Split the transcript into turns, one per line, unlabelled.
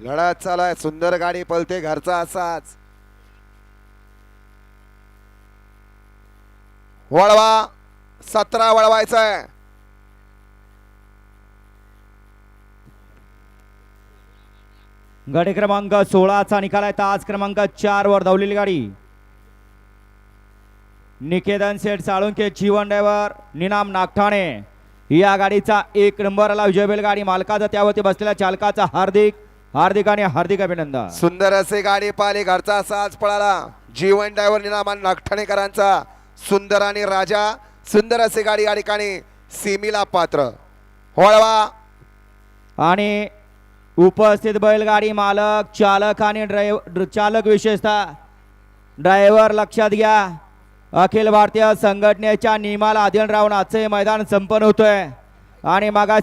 लढत चालू आहे. सुंदर गाडी पलते घरचा असाच. वळवा. सतरा वळवायचा आहे.
गाडी क्रमांक सोळाचा निकाल आहे. तास क्रमांक चार वर धावलेली गाडी. निकेतन सेठ साळुंके जीवन ड्रायव्हर निनाम नागठाणे. या गाडीचा एक नंबर आला. विजयबेल गाडी मालकाचा त्यावरती बसलेल्या चालकाचा हार्दिक हार्दिक आणि हार्दिक अभिनंदन.
सुंदर असे गाडी पाहिली घरचा असाच पळाला. जीवन ड्रायव्हर निनामान नागठाणेकरांचा सुंदर आणि राजा सुंदर असे गाडी या ठिकाणी सीमीला पात्र. वळवा
आणि उपस्थित बैलगाडी मालक चालक आणि ड्रायव्हर चालक विशेषतः ड्रायव्हर लक्षात घ्या. अखिल भारतीय संघटनेच्या नियमाला अधीन राहून आजचे मैदान संपन्न होतोय. आणि मागा